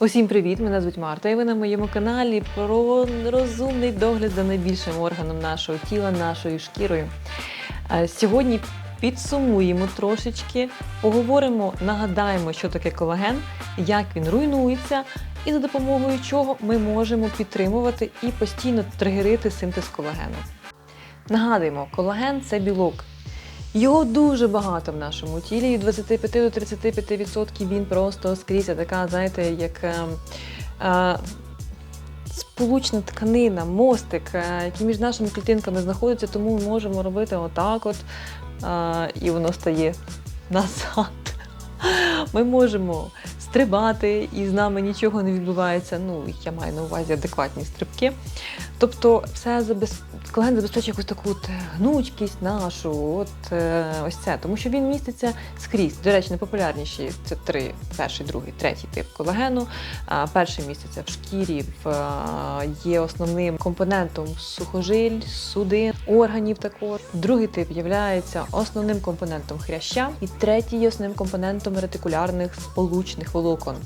Усім привіт! Мене звуть Марта, і ви на моєму каналі про розумний догляд за найбільшим органом нашого тіла, нашою шкірою. Е, Сьогодні підсумуємо трошечки, поговоримо, нагадаємо, що таке колаген, як він руйнується, і за допомогою чого ми можемо підтримувати і постійно тригерити синтез колагену. Нагадуємо, колаген це білок. Його дуже багато в нашому тілі, від 25 до 35% він просто скрізь така, знаєте, як е, е, сполучна тканина, мостик, е, який між нашими клітинками знаходиться, тому ми можемо робити отак от, е, і воно стає назад. Ми можемо стрибати, і з нами нічого не відбувається. Ну, я маю на увазі адекватні стрибки. Тобто, все забез... колаген забезпечує якусь таку от гнучкість нашу, от е, ось це, тому що він міститься скрізь. До речі, найпопулярніші це три: перший, другий, третій тип колагену. Перший міститься в шкірі, в, е, є основним компонентом сухожиль, судин, органів також. Другий тип є основним компонентом хряща, і третій є основним компонентом ретикулярних сполучних волокон.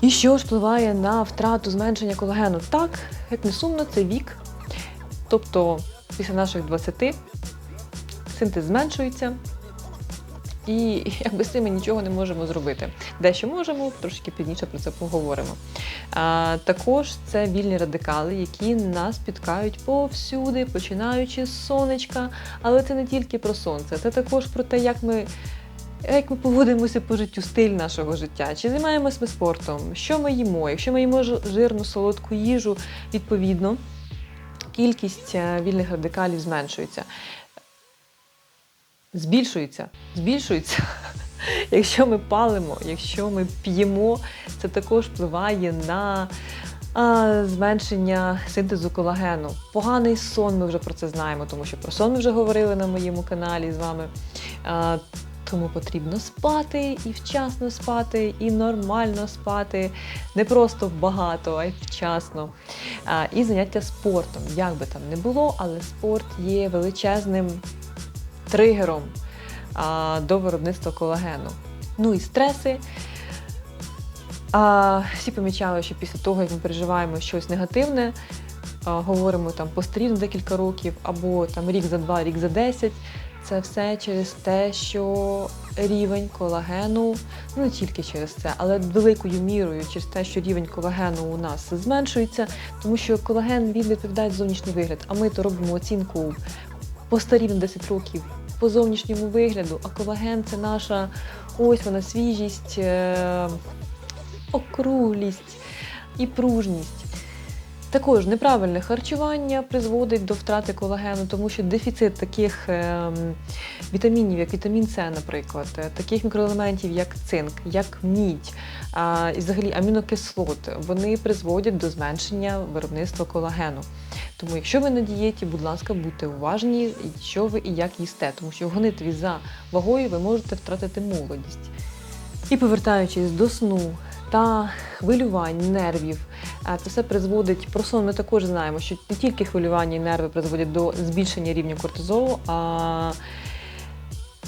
І що ж впливає на втрату зменшення колагену? Так, як не сумно, це вік. Тобто після наших 20 синтез зменшується, і якби з цим ми нічого не можемо зробити. Дещо можемо, трошки пізніше про це поговоримо. А, також це вільні радикали, які нас спіткають повсюди, починаючи з сонечка. Але це не тільки про сонце, це також про те, як ми як ми поводимося по життю, стиль нашого життя, чи займаємось ми спортом, що ми їмо. Якщо ми їмо жирну, солодку їжу, відповідно, кількість е, вільних радикалів зменшується. Збільшується, збільшується. Якщо ми палимо, якщо ми п'ємо, це також впливає на а, зменшення синтезу колагену. Поганий сон, ми вже про це знаємо, тому що про сон ми вже говорили на моєму каналі з вами. А, тому потрібно спати і вчасно спати, і нормально спати, не просто багато, а й вчасно. І заняття спортом. Як би там не було, але спорт є величезним тригером до виробництва колагену. Ну і стреси. А, всі помічали, що після того, як ми переживаємо щось негативне, а, говоримо там постарів на декілька років, або там рік за два, рік за десять. Це все через те, що рівень колагену, ну не тільки через це, але великою мірою через те, що рівень колагену у нас зменшується, тому що колаген він відповідає зовнішній вигляд, а ми то робимо оцінку постарів на 10 років по зовнішньому вигляду, а колаген це наша ось вона свіжість, е, округлість і пружність. Також неправильне харчування призводить до втрати колагену, тому що дефіцит таких ем, вітамінів, як вітамін С, наприклад, е, таких мікроелементів, як цинк, як мідь, і взагалі амінокислот, вони призводять до зменшення виробництва колагену. Тому, якщо ви на дієті, будь ласка, будьте уважні, що ви і як їсте, тому що в гонитві за вагою ви можете втратити молодість. І повертаючись до сну та хвилювань, нервів, це все призводить про сон. Ми також знаємо, що не тільки хвилювання і нерви призводять до збільшення рівня кортизолу, а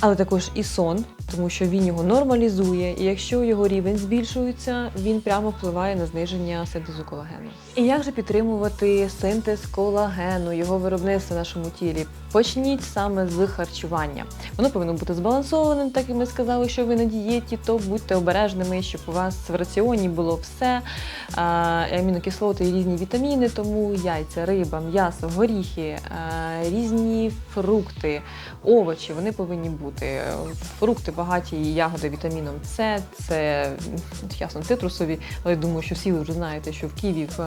але також і сон, тому що він його нормалізує, і якщо його рівень збільшується, він прямо впливає на зниження синтезу колагену. І як же підтримувати синтез колагену, його виробництво в нашому тілі? Почніть саме з харчування. Воно повинно бути збалансованим, так як ми сказали, що ви на дієті, то будьте обережними, щоб у вас в раціоні було все, амінокислоти і різні вітаміни, тому яйця, риба, м'ясо, горіхи, різні фрукти, овочі, вони повинні бути. Фрукти багаті ягоди вітаміном С, це ясно цитрусові, але я думаю, що всі ви вже знаєте, що в ківі, в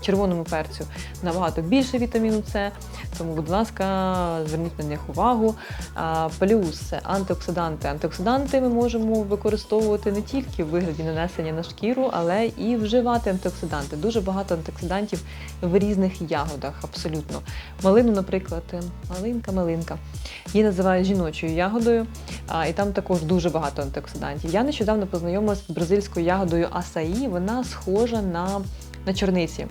червоному перцю набагато більше вітаміну С, тому, будь ласка, зверніть на них увагу. Плюс антиоксиданти. Антиоксиданти ми можемо використовувати не тільки в вигляді нанесення на шкіру, але і вживати антиоксиданти. Дуже багато антиоксидантів в різних ягодах, абсолютно. Малину, наприклад, малинка, малинка. Її називають жіночою ягодою, і там також дуже багато антиоксидантів. Я нещодавно познайомилася з бразильською ягодою асаї. Вона схожа на, на чорниці.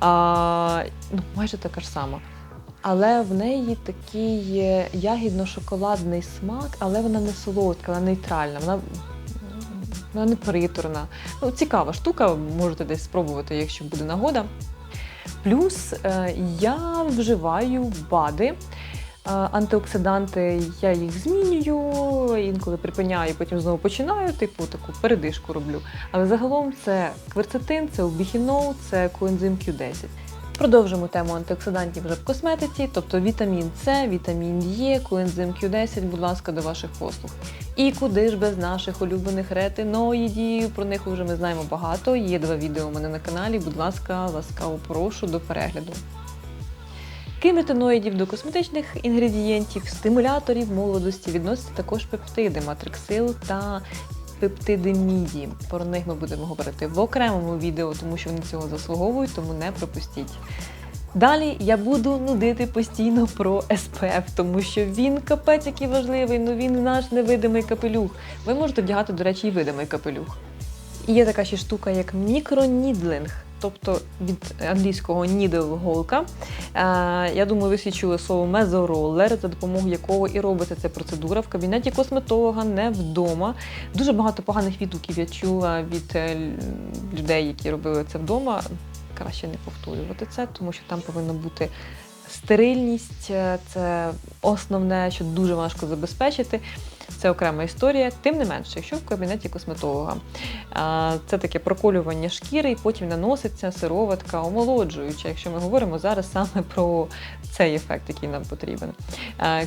А, ну, майже така ж сама. Але в неї такий е, ягідно-шоколадний смак, але вона не солодка, вона нейтральна. Вона вона не приторна. Ну, цікава штука, можете десь спробувати, якщо буде нагода. Плюс е, я вживаю БАДи. Е, Антиоксиданти я їх змінюю, інколи припиняю, потім знову починаю, типу таку передишку роблю. Але загалом це кверцетин, це обіхінол, це коензим Q10. Продовжимо тему антиоксидантів вже в косметиці, тобто вітамін С, вітамін Е, коензим Q10, будь ласка, до ваших послуг. І куди ж без наших улюблених ретиноїдів, про них вже ми знаємо багато. Є два відео у мене на каналі. Будь ласка, ласкаво прошу до перегляду. Крім ретиноїдів до косметичних інгредієнтів, стимуляторів молодості відносяться також пептиди, матриксил та пептиди міді. Про них ми будемо говорити в окремому відео, тому що вони цього заслуговують, тому не пропустіть. Далі я буду нудити постійно про SPF, тому що він капець який важливий, ну він наш невидимий капелюх. Ви можете вдягати, до речі, і видимий капелюх. І є така ще штука, як мікронідлинг, тобто від англійського needle – голка. Е, я думаю, ви всі чули слово мезоролер, за допомогою якого і робиться ця процедура в кабінеті косметолога, не вдома. Дуже багато поганих відгуків я чула від е, людей, які робили це вдома. Краще не повторювати це, тому що там повинна бути стерильність, е, це основне, що дуже важко забезпечити. Це окрема історія. Тим не менше, якщо в кабінеті косметолога це таке проколювання шкіри, і потім наноситься сироватка омолоджуюча, якщо ми говоримо зараз саме про цей ефект, який нам потрібен.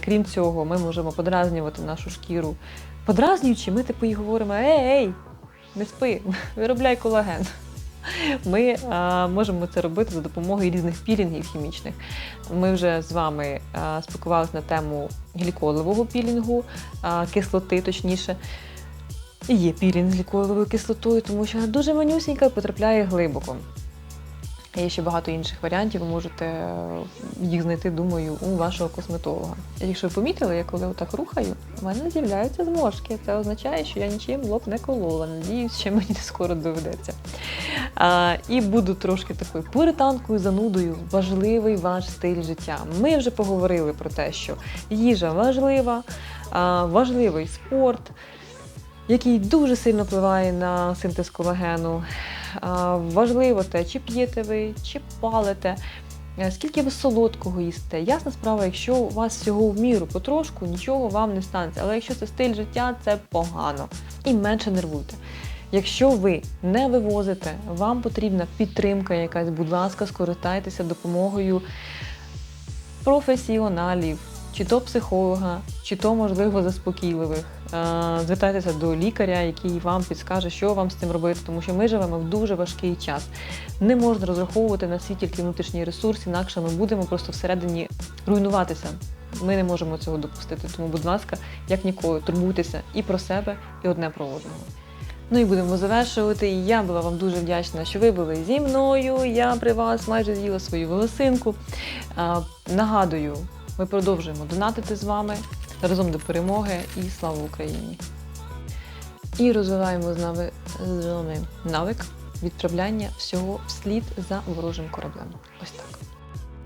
Крім цього, ми можемо подразнювати нашу шкіру. Подразнюючи, ми типу їй говоримо: Ей, ей, не спи, виробляй колаген. Ми а, можемо це робити за допомогою різних пілінгів хімічних. Ми вже з вами а, спілкувалися на тему гліколового пілінгу, а, кислоти, точніше. І Є пілінг з гліколовою кислотою, тому що вона дуже манюсінька і потрапляє глибоко. Є ще багато інших варіантів, ви можете е, їх знайти, думаю, у вашого косметолога. Якщо ви помітили, я коли отак рухаю, у мене з'являються зморшки. Це означає, що я нічим лоб не колола. Надіюсь, що мені скоро доведеться. А, і буду трошки такою пуританкою, занудою. Важливий ваш стиль життя. Ми вже поговорили про те, що їжа важлива, важливий спорт, який дуже сильно впливає на синтез колагену. Важливо те, чи п'єте ви, чи палите, е, скільки ви солодкого їсте. Ясна справа, якщо у вас всього в міру потрошку, нічого вам не станеться. Але якщо це стиль життя, це погано. І менше нервуйте. Якщо ви не вивозите, вам потрібна підтримка якась, будь ласка, скористайтеся допомогою професіоналів, чи то психолога, чи то, можливо, заспокійливих. Е, Звертайтеся до лікаря, який вам підскаже, що вам з цим робити, тому що ми живемо в дуже важкий час. Не можна розраховувати на свій тільки внутрішній ресурс, інакше ми будемо просто всередині руйнуватися. Ми не можемо цього допустити. Тому, будь ласка, як ніколи, турбуйтеся і про себе, і одне про одного. Ну і будемо завершувати. Я була вам дуже вдячна, що ви були зі мною. Я при вас майже з'їла свою волосинку. Нагадую, ми продовжуємо донатити з вами разом до перемоги і слава Україні! І розвиваємо з нами з вами навик відправляння всього вслід за ворожим кораблем. Ось так.